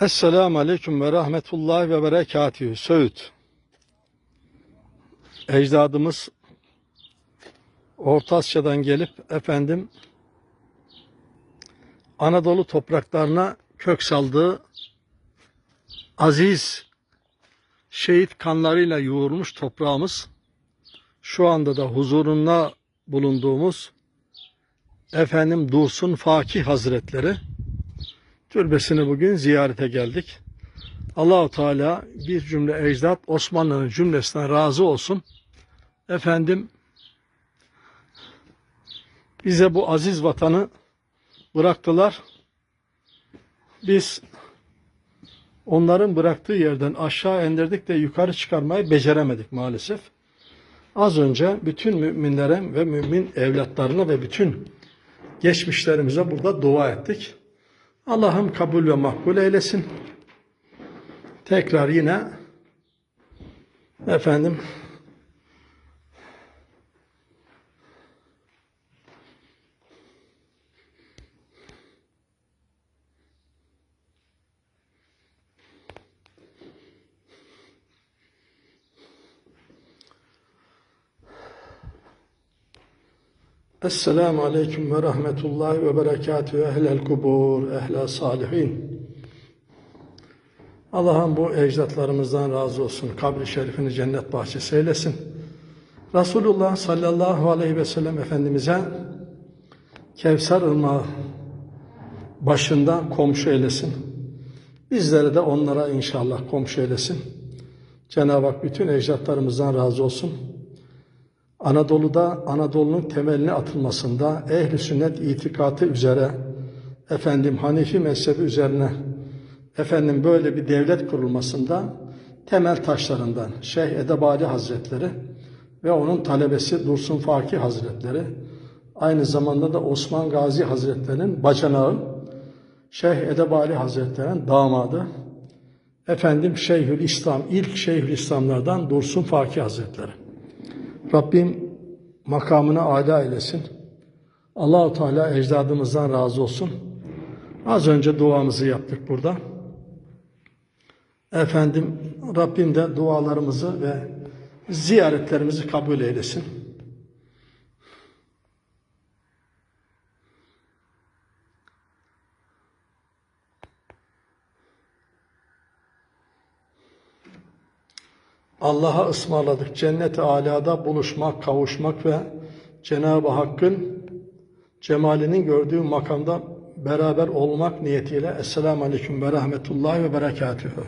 Esselamu Aleyküm ve Rahmetullahi ve Berekatühü. Söğüt. Ecdadımız Orta Asya'dan gelip efendim Anadolu topraklarına kök saldığı aziz şehit kanlarıyla yoğurmuş toprağımız şu anda da huzurunda bulunduğumuz efendim Dursun Fakih Hazretleri türbesini bugün ziyarete geldik. Allahu Teala bir cümle ecdat Osmanlı'nın cümlesinden razı olsun. Efendim bize bu aziz vatanı bıraktılar. Biz onların bıraktığı yerden aşağı indirdik de yukarı çıkarmayı beceremedik maalesef. Az önce bütün müminlere ve mümin evlatlarına ve bütün geçmişlerimize burada dua ettik. Allah'ım kabul ve makbul eylesin. Tekrar yine efendim Esselamu Aleyküm ve Rahmetullahi ve Berekatühü ehlel kubur, ehle salihin. Allah'ım bu ecdatlarımızdan razı olsun. Kabri şerifini cennet bahçesi eylesin. Resulullah sallallahu aleyhi ve sellem Efendimiz'e Kevser ırmağı başında komşu eylesin. Bizleri de onlara inşallah komşu eylesin. Cenab-ı Hak bütün ecdatlarımızdan razı olsun. Anadolu'da Anadolu'nun temelini atılmasında ehli sünnet itikatı üzere efendim Hanefi mezhebi üzerine efendim böyle bir devlet kurulmasında temel taşlarından Şeyh Edebali Hazretleri ve onun talebesi Dursun Fakih Hazretleri aynı zamanda da Osman Gazi Hazretleri'nin bacanağı Şeyh Edebali Hazretleri'nin damadı efendim Şeyhül İslam ilk Şeyhül İslamlardan Dursun Fakih Hazretleri. Rabbim makamını âlâ eylesin. Allahu Teala ecdadımızdan razı olsun. Az önce duamızı yaptık burada. Efendim Rabbim de dualarımızı ve ziyaretlerimizi kabul eylesin. Allah'a ısmarladık. Cennet-i alada buluşmak, kavuşmak ve Cenab-ı Hakk'ın cemalinin gördüğü makamda beraber olmak niyetiyle Esselamu Aleyküm ve Rahmetullahi ve Berekatühü.